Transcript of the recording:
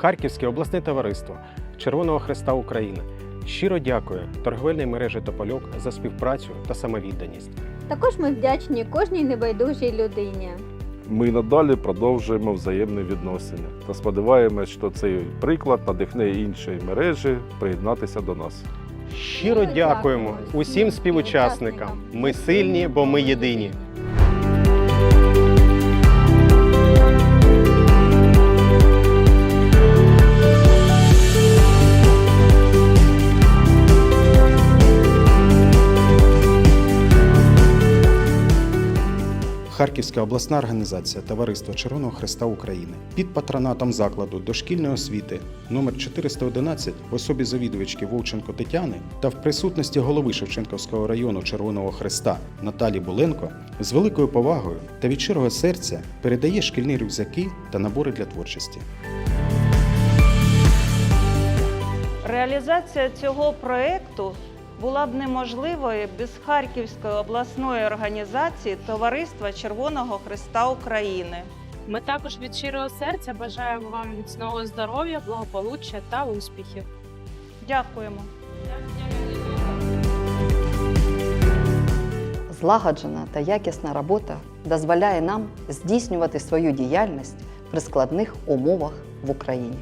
Харківське обласне товариство Червоного Христа України щиро дякує торговельній мережі Топольок за співпрацю та самовідданість. Також ми вдячні кожній небайдужій людині. Ми надалі продовжуємо взаємні відносини та сподіваємось, що цей приклад надихне інші мережі приєднатися до нас. Щиро дякуємо усім співучасникам. Ми сильні, бо ми єдині. Харківська обласна організація Товариство Червоного Христа України під патронатом закладу дошкільної освіти номер 411 в особі завідувачки Вовченко Тетяни та в присутності голови Шевченківського району Червоного Христа Наталі Буленко з великою повагою та від щирого серця передає шкільні рюкзаки та набори для творчості. Реалізація цього проєкту була б неможливою без Харківської обласної організації Товариства Червоного Христа України. Ми також від щирого серця бажаємо вам міцного здоров'я, благополуччя та успіхів. Дякуємо. Злагоджена та якісна робота дозволяє нам здійснювати свою діяльність при складних умовах в Україні.